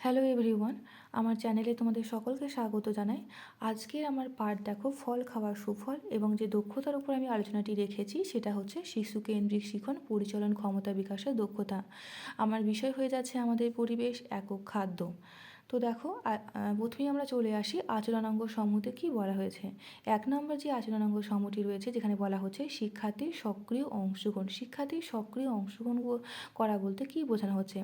Hello everyone আমার চ্যানেলে তোমাদের সকলকে স্বাগত জানাই। আজকের আমার পার্ট দেখো ফল খাওয়ার সুফল এবং যে দক্ষতার উপর আমি আলোচনাটি রেখেছি সেটা হচ্ছে শিশু কেন্দ্রিক শিখন পরিচালন ক্ষমতা বিকাশের দক্ষতা। আমার বিষয় হয়ে যাচ্ছে আমাদের পরিবেশ, একক খাদ্য। তো দেখো প্রথমেই আমরা চলে আসি আচরণাঙ্গ সমূহতে কী বলা হয়েছে? এক নম্বর যে আচরণাঙ্গ সমূহটি রয়েছে, যেখানে বলা হচ্ছে শিক্ষার্থীর সক্রিয় অংশগ্রহণ। শিক্ষার্থীর সক্রিয় অংশগ্রহণ করা বলতে কী বোঝানো হচ্ছে?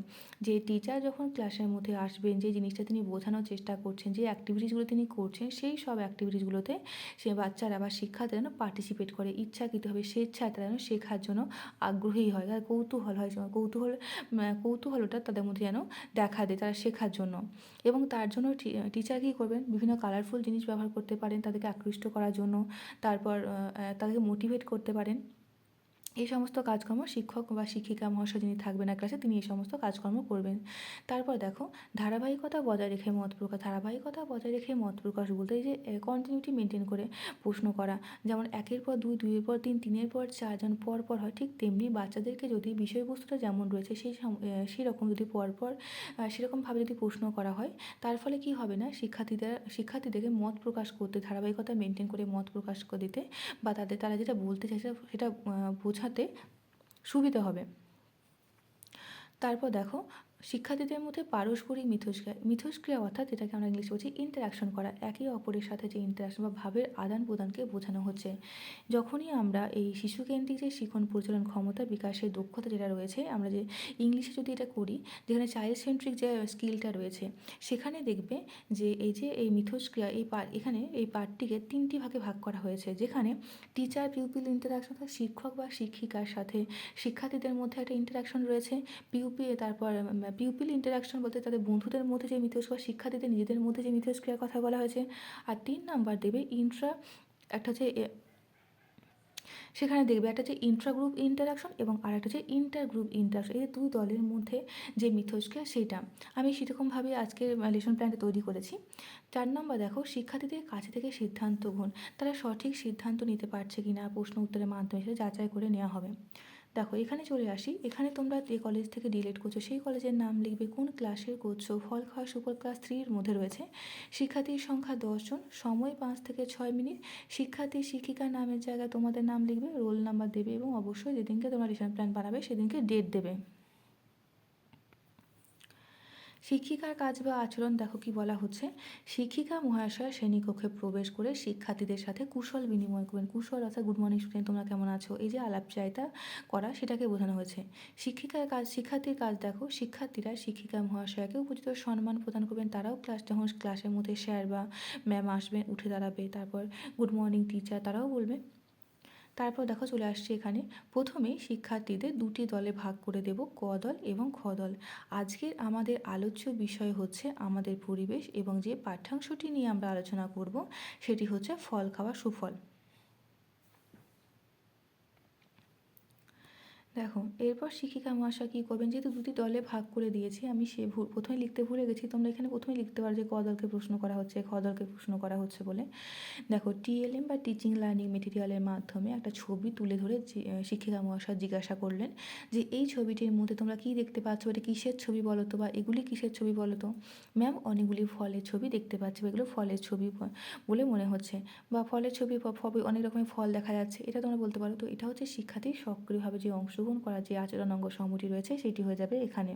যে টিচার যখন ক্লাসের মধ্যে আসবেন, যে জিনিসটা তিনি বোঝানোর চেষ্টা করছেন, যে অ্যাক্টিভিটিসগুলো তিনি করছেন, সেই সব অ্যাক্টিভিটিসগুলোতে সে বাচ্চারা বা শিক্ষার্থীরা যেন পার্টিসিপেট করে ইচ্ছাকৃতভাবে স্বেচ্ছায় তারা যেন শেখার জন্য আগ্রহী হয় তাদের কৌতূহল হয়, কৌতূহল কৌতূহলটা তাদের মধ্যে যেন দেখা দেয়, তারা শেখার জন্য। এবং তার জন্য টিচার কী করবেন? বিভিন্ন কালারফুল জিনিস ব্যবহার করতে পারেন, তাদেরকে আকৃষ্ট করার জন্য, তারপর তাদেরকে মোটিভেট করতে পারেন। এই সমস্ত কাজকর্ম শিক্ষক বা শিক্ষিকা মহাশয় যিনি থাকবেন না ক্লাসে, তিনি এই সমস্ত কাজকর্ম করবেন। তারপর দেখো, ধারাবাহিকতা বজায় রেখে মত প্রকাশ, ধারাবাহিকতা বজায় রেখে মত প্রকাশ বলতে যে কন্টিনিউটি মেনটেন করে প্রশ্ন করা। যেমন একের পর দুই, দুইয়ের পর তিন, তিনের পর চারজন পর পর হয়, ঠিক তেমনি বাচ্চাদেরকে যদি বিষয়বস্তুটা যেমন রয়েছে, সেই সেই রকম যদি পরপর সেরকমভাবে যদি প্রশ্ন করা হয়, তার ফলে কি হবে না, শিক্ষার্থীদের, শিক্ষার্থীদেরকে মত প্রকাশ করতে, ধারাবাহিকতা মেনটেন করে মত প্রকাশ দিতে বা তাদের, তারা যেটা বলতে চাইছে সেটা বোঝা বোঝাতে সুবিধা হবে। তারপর দেখো শিক্ষার্থীদের মধ্যে পারস্পরিক মিথস্ক্রিয়া মিথস্ক্রিয়া অর্থাৎ যেটাকে আমরা ইংলিশে বলছি ইন্টারাকশন করা। একে অপরের সাথে যে ইন্টারাকশন বা ভাবের আদান প্রদানকে বোঝানো হচ্ছে। যখনই আমরা এই শিশুকেন্দ্রিক যে শিখন পরিচালন ক্ষমতা বিকাশের দক্ষতা যেটা রয়েছে, আমরা যে ইংলিশে যদি এটা করি, যেখানে চাইল্ড সেন্ট্রিক যে স্কিলটা রয়েছে, সেখানে দেখবে যে এই যে এই মিথস্ক্রিয়া, এই পার্ট এখানে এই পার্টটিকে তিনটি ভাগে ভাগ করা হয়েছে। যেখানে টিচার পিউপিল ইন্টারাকশন অর্থাৎ শিক্ষক বা শিক্ষিকার সাথে শিক্ষার্থীদের মধ্যে একটা ইন্টারাকশন রয়েছে। পিউপি তারপর পিউপিল ইন্টারাকশন বলতে তাদের বন্ধুদের মধ্যে যে মিথস্ক্রিয়া শিক্ষার্থীদের নিজেদের মধ্যে যে মিথস্ক্রিয়ার কথা বলা হয়েছে। আর তিন নাম্বার দেবে ইন্ট্রা একটা হচ্ছে সেখানে দেখবে একটা হচ্ছে ইন্ট্রা গ্রুপ ইন্টারাকশন এবং আর একটা হচ্ছে ইন্টার গ্রুপ ইন্টারাকশন এই দুই দলের মধ্যে যে মিথস্ক্রিয়া সেটা। আমি সেরকমভাবে আজকে লেসন প্ল্যানটা তৈরি করেছি। চার নম্বর দেখো, শিক্ষার্থীদের কাছে থেকে সিদ্ধান্ত গ্রহণ। তারা সঠিক সিদ্ধান্ত নিতে পারছে কি না প্রশ্ন উত্তরের মাধ্যমে সেটা যাচাই করে নেওয়া হবে। দেখো, এখানে চলে আসি। এখানে তোমরা যে কলেজ থেকে ডিলেট করছ, সেই কলেজের নাম লিখবে কোন ক্লাসের করছ ফল খাওয়া সুপার ক্লাস থ্রির মধ্যে রয়েছে। শিক্ষার্থীর সংখ্যা দশজন সময় পাঁচ থেকে ছয় মিনিট। শিক্ষার্থী শিক্ষিকার নামের জায়গায় তোমাদের নাম লিখবে রোল নাম্বার দেবে এবং অবশ্যই যেদিনকে তোমরা রিসেন্ট প্ল্যান বানাবে, সেদিনকে ডেট দেবে। শিক্ষিকার কাজ বা আচরণ দেখো কি বলা হচ্ছে। শিক্ষিকা, মহাশয়, শ্রেণীকক্ষে প্রবেশ করে শিক্ষার্থীদের সাথে কুশল বিনিময় করবেন। কুশল অর্থাৎ গুড মর্নিং স্টুডেন্ট, তোমরা কেমন আছো? এই যে আলাপচারিতা করা, সেটাকে বোঝানো হয়েছে। শিক্ষিকার কাজ, শিক্ষার্থীর কাজ দেখো, শিক্ষার্থীরা শিক্ষিকা, মহাশয়কে উপযুক্ত সম্মান প্রদান করবেন। তারাও ক্লাস যখন ক্লাসের মধ্যে স্যার বা ম্যাম আসবেন উঠে দাঁড়াবে, তারপর গুড মর্নিং টিচার তারাও বলবে। তারপর দেখো চলে আসছি এখানে। প্রথমে শিক্ষার্থীদের দুটি দলে ভাগ করে দেব, ক দল এবং খ দল। আজকের আমাদের আলোচ্য বিষয় হচ্ছে আমাদের পরিবেশ এবং যে পাঠ্যাংশটি নিয়ে আমরা আলোচনা করব, সেটি হচ্ছে ফল খাওয়া সুফল। দেখো, এরপর শিক্ষিকা মহাশয় কী করবেন? যেহেতু দুটি দলে ভাগ করে দিয়েছি, আমি সে ভুল, প্রথমে লিখতে ভুলে গেছি, তোমরা এখানে প্রথমে লিখতে পারো যে ক দলকে প্রশ্ন করা হচ্ছে, খ দলকে প্রশ্ন করা হচ্ছে বলে। দেখো, টিএলএম বা টিচিং লার্নিং মেটেরিয়ালের মাধ্যমে একটা ছবি তুলে ধরে শিক্ষিকা মহাশয় জিজ্ঞাসা করলেন যে, এই ছবিটির মধ্যে তোমরা কী দেখতে পাচ্ছ? এটা কিসের ছবি বলো তো বা এগুলি কিসের ছবি বলো তো? ম্যাম, অনেকগুলি ফলের ছবি দেখতে পাচ্ছি এগুলো ফলের ছবি বলে মনে হচ্ছে। বা ফলের ছবি অনেক রকমের ফল দেখা যাচ্ছে, এটা তোমরা বলতে পারো। তো এটা হচ্ছে শিক্ষার্থীর সক্রিয়ভাবে যে অংশ অংশগ্রহণ করা যে আচরণ অঙ্গ সমূহটি রয়েছে, সেটি হয়ে যাবে এখানে।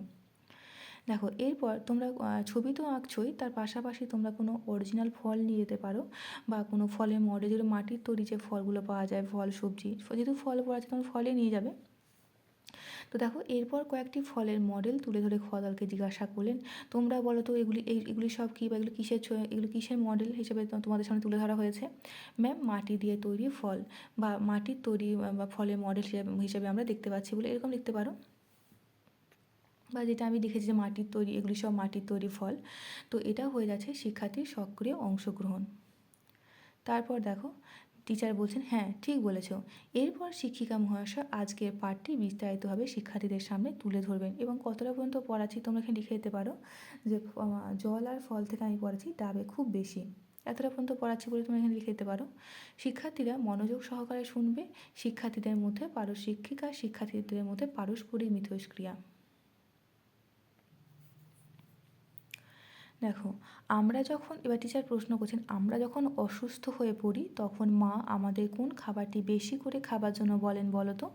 দেখো, এরপর তোমরা ছবি তো আঁকছই, তার পাশাপাশি তোমরা কোনো অরিজিনাল ফল নিয়ে যেতে পারো বা কোনো ফলের মডেল, যেগুলো মাটির তৈরি যে ফলগুলো পাওয়া যায়, ফল, সবজি, যেহেতু ফল পাওয়া যায় তোমরা ফলে নিয়ে যাবে। তো দেখো, এরপর কয়েকটি ফলের মডেল তুলে ধরে খোয়াদলকে জিজ্ঞাসা করলেন, তোমরা বলো তো এগুলি এগুলি সব কী বা এগুলো কিসের এগুলো কিসের মডেল হিসেবে তোমাদের সামনে তুলে ধরা হয়েছে। ম্যাম, মাটি দিয়ে তৈরি ফল বা মাটির তৈরি, বা ফলের মডেল হিসেবে আমরা দেখতে পাচ্ছি বলে এরকম লিখতে পারো। বা যেটা আমি দেখেছি যে মাটির তৈরি, এগুলি সব মাটির তৈরি ফল। তো এটা হয়ে যাচ্ছে শিক্ষার্থীর সক্রিয় অংশগ্রহণ। তারপর দেখো টিচার বলছেন হ্যাঁ ঠিক বলেছ। এরপর শিক্ষিকা মহাশয় আজকের পাঠটি বিস্তারিতভাবে শিক্ষার্থীদের সামনে তুলে ধরবেন এবং কতটা পর্যন্ত পড়াচ্ছি তোমরা এখানে লিখে দিতে পারো যে জল আর ফল থেকে আমি পড়াচ্ছি ডাবে খুব বেশি। এতটা পর্যন্ত পড়াচ্ছি বলে তোমরা এখানে লিখে দিতে পারো। শিক্ষার্থীরা মনোযোগ সহকারে শুনবে। শিক্ষার্থীদের মধ্যে পারস শিক্ষিকা, শিক্ষার্থীদের মধ্যে পারস্পরিক মিথস্ক্রিয়া। দেখো, আমরা যখন, এবার টিচার প্রশ্ন করছেন, আমরা যখন অসুস্থ হয়ে পড়ি, তখন মা আমাদের কোন খাবারটি বেশি করে খাবার জন্য বলেন বলো তো?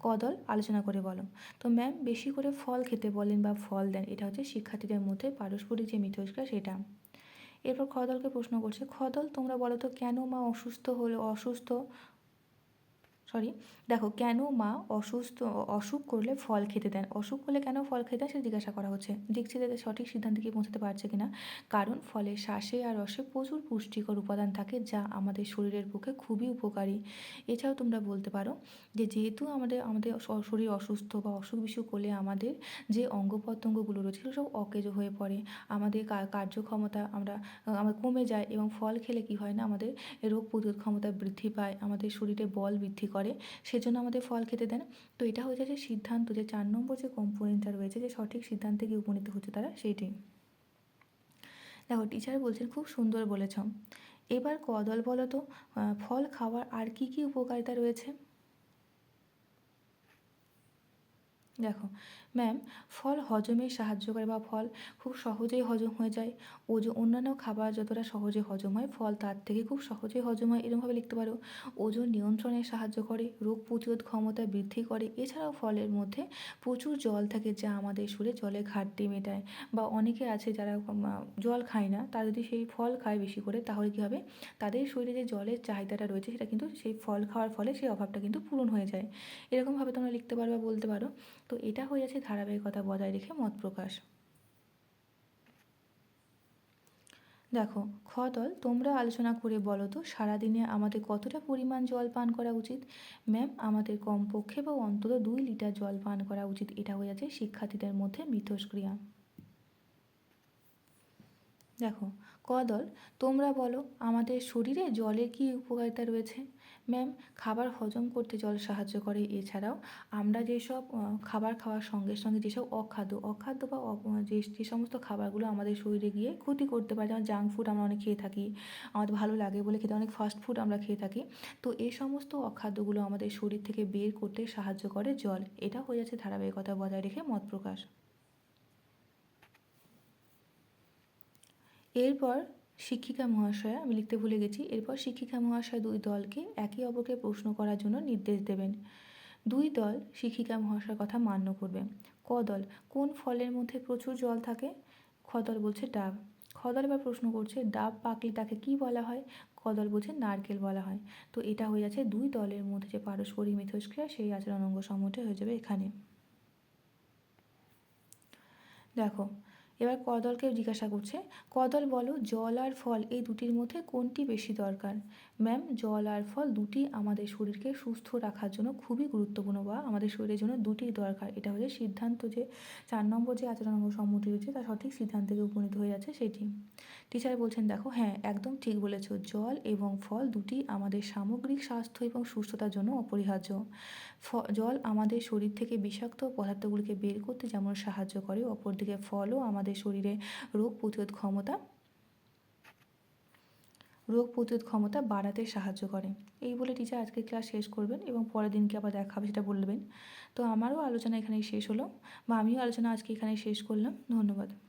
কদল আলোচনা করে বলো। তো ম্যাম বেশি করে ফল খেতে বলেন বা ফল দেন, এটা হচ্ছে শিক্ষার্থীদের মধ্যে পারস্পরিক যে মিথস্ক্রিয়া সেটা। এরপর খদলকে প্রশ্ন করছে খদল তোমরা বলো তো কেন মা অসুস্থ হলে, অসুস্থ? সরি দেখো, কেন মা অসুস্থ, অসুখ করলে ফল খেতে দেন? অসুখ করলে কেন ফল খেতে দেন সেটা জিজ্ঞাসা করা হচ্ছে। দেখছি যাদের সঠিক সিদ্ধান্তে কি পৌঁছাতে পারছে কিনা। কারণ ফলে শ্বাসে আর রসে প্রচুর পুষ্টিকর উপাদান থাকে যা আমাদের শরীরের পক্ষে খুবই উপকারী। এছাড়াও তোমরা বলতে পারো যে যেহেতু আমাদের আমাদের শরীর অসুস্থ বা অসুখ বিসুখ করলে আমাদের যে অঙ্গ প্রত্যঙ্গগুলো রয়েছে সব অকেজ হয়ে পড়ে। আমাদের কার্যক্ষমতা আমরা আমরা কমে যায় এবং ফল খেলে কি হয় না, আমাদের রোগ প্রতিরোধ ক্ষমতা বৃদ্ধি পায়, আমাদের শরীরে বল বৃদ্ধি করে। সেজন্য আমাদের ফল খেতে দেন তো এটা হয়ে যাচ্ছে সিদ্ধান্ত যে চার নম্বর যে কম্পোনেন্টটা রয়েছে, যে সঠিক সিদ্ধান্তে গিয়ে উপনীত হচ্ছে তারা সেইটি দেখো টিচার বলছেন, খুব সুন্দর বলেছ। এবার কদল বলো তো ফল খাওয়ার আর কি কি উপকারিতা রয়েছে? দেখো ম্যাম ফল হজমে সাহায্য করে বা ফল খুব সহজেই হজম হয়ে যায়। ও যে অন্যান্য খাবার যতটা সহজে হজম হয়, ফল তার থেকে খুব সহজেই হজম হয়, এরকমভাবে লিখতে পারো। ওজন নিয়ন্ত্রণে সাহায্য করে, রোগ প্রতিরোধ ক্ষমতা বৃদ্ধি করে। এছাড়াও ফলের মধ্যে প্রচুর জল থাকে যা আমাদের শরীরে জলে ঘাটতি মেটায় বা অনেকে আছে যারা জল খায় না, তারা যদি সেই ফল খায় বেশি করে, তাহলে কী হবে? তাদের শরীরে যে জলের চাহিদাটা রয়েছে, সেটা কিন্তু সেই ফল খাওয়ার ফলে সেই অভাবটা কিন্তু পূরণ হয়ে যায়। এরকমভাবে তোমরা লিখতে পারো বা বলতে পারো। তো এটা হয়ে যাচ্ছে ধারাবাহিকতা বজায় রেখে মত প্রকাশ। দেখো খ তোমরা আলোচনা করে বলো তো, সারাদিনে আমাদের কতটা পরিমাণ জল পান করা উচিত? ম্যাম, আমাদের কমপক্ষে বা অন্তত দুই লিটার জল পান করা উচিত। এটা হয়ে যাচ্ছে শিক্ষার্থীদের মধ্যে মিথস্ক্রিয়া। দেখো ক দল তোমরা বলো, আমাদের শরীরে জলের কী উপকারিতা রয়েছে? ম্যাম, খাবার হজম করতে জল সাহায্য করে। এছাড়াও আমরা যেসব খাবার খাওয়ার সঙ্গে সঙ্গে যেসব অখাদ্য অখাদ্য বা যে যে সমস্ত খাবারগুলো আমাদের শরীরে গিয়ে ক্ষতি করতে পারে, যেমন জাঙ্ক ফুড আমরা অনেক খেয়ে থাকি, আমাদের ভালো লাগে বলে খেতে অনেক ফাস্ট ফুড আমরা খেয়ে থাকি, তো এই সমস্ত অখাদ্যগুলো আমাদের শরীর থেকে বের করতে সাহায্য করে জল। এটা হয়ে যাচ্ছে ধারাবাহিকতা বজায় রেখে মত প্রকাশ। এরপর শিক্ষিকা মহাশয়া, আমি লিখতে ভুলে গেছি। এরপর শিক্ষিকা মহাশয় দুই দলকে একে অপরকে প্রশ্ন করার জন্য নির্দেশ দেবেন। দুই দল শিক্ষিকা মহাশয়ের কথা মান্য করবে। ক দল, কোন ফলের মধ্যে প্রচুর জল থাকে? খ দল বলছে ডাব। খ দল এবার প্রশ্ন করছে, ডাব পাকলে তাকে কি বলা হয়? ক দল বলছে নারকেল বলা হয়। তো এটা হয়ে যাচ্ছে দুই দলের মধ্যে যে পারস্পরিক মিথস্ক্রিয়া, সেই আচরণ অঙ্গ সমূহটা হয়ে যাবে এখানে। দেখো এবার কদলকে জিজ্ঞাসা করছে। কদল বলো, জল আর ফল এই দুটির মধ্যে কোনটি বেশি দরকার? ম্যাম, জল আর ফল দুটি আমাদের শরীরকে সুস্থ রাখার জন্য খুবই গুরুত্বপূর্ণ বা আমাদের শরীরের জন্য দুটি দরকার। এটা হচ্ছে সিদ্ধান্ত যে চার নম্বর যে আচরণাঙ্গ সম্মতি রয়েছে তা সঠিক সিদ্ধান্তে উপনীত হয়ে যাচ্ছে সেটি। টিচার বলছেন, দেখো হ্যাঁ একদম ঠিক বলেছ। জল এবং ফল দুটি আমাদের সামগ্রিক স্বাস্থ্য এবং সুস্থতার জন্য অপরিহার্য। জল আমাদের শরীর থেকে বিষাক্ত পদার্থগুলিকে বের করতে যেমন সাহায্য করে, অপরদিকে ফলও আমাদের শরীরে রোগ প্রতিরোধ ক্ষমতা, রোগ প্রতিরোধ ক্ষমতা বাড়াতে সাহায্য করে। এই বলে টিচার আজকে ক্লাস শেষ করবেন এবং পরের দিনকে আবার দেখাবে, সেটা বলবেন। তো আমারও আলোচনা এখানেই শেষ হলো বা আমিও আলোচনা আজকে এখানে শেষ করলাম। ধন্যবাদ।